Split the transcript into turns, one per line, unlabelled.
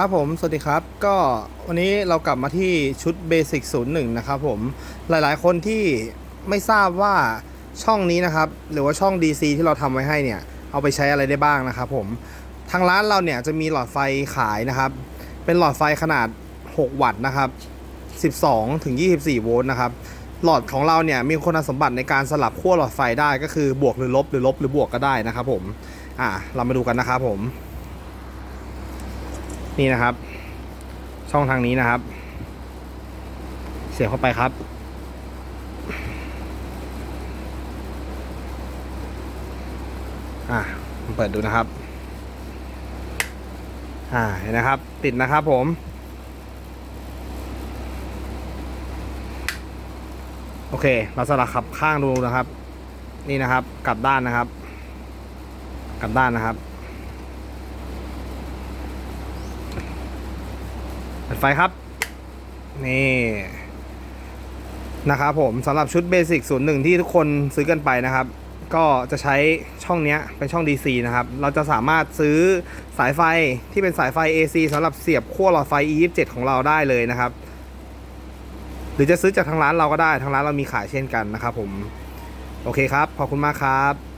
ครับผม สวัสดีครับ ก็วันนี้เรากลับมาที่ชุด Basic 01 นะครับผม หลายๆ คนที่ไม่ทราบว่าช่องนี้นะครับ หรือว่าช่อง DC ที่เราทำไว้ให้เนี่ย เอาไปใช้อะไรได้บ้างนะครับผม ทางร้านเราเนี่ยจะมีหลอดไฟขายนะครับ เป็นหลอดไฟขนาด 6 วัตต์นะครับ 12 ถึง 24 โวลต์นะครับ หลอดของเราเนี่ยมีคุณสมบัติในการสลับขั้วหลอดไฟได้ก็คือบวกหรือลบหรือลบหรือบวกก็ได้นะครับผม อ่าเรามาดูกันนะครับผม นี่นะครับ ช่องทางนี้นะครับ เสียบเข้าไปครับ อะเปิดดูนะครับ อ่าเห็นนะครับ ติดนะครับผม โอเค เราสลับขับข้างดูนะครับ นี่นะครับ กลับด้านนะครับ กลับด้านนะครับ เปิดไฟครับ นี่นะครับผมสำหรับชุดเบสิกศูนย์หนึ่งที่ทุกคนซื้อกันไปนะครับ ก็จะใช้ช่องนี้เป็นช่อง DC นะครับ เราจะสามารถซื้อสายไฟที่เป็นสายไฟ AC สำหรับเสียบขั้วหลอดไฟ E27 ของเราได้เลยนะครับ หรือจะซื้อจากทางร้านเราก็ได้ทางร้านเรามีขายเช่นกันนะครับผม โอเคครับ ขอบคุณมากครับ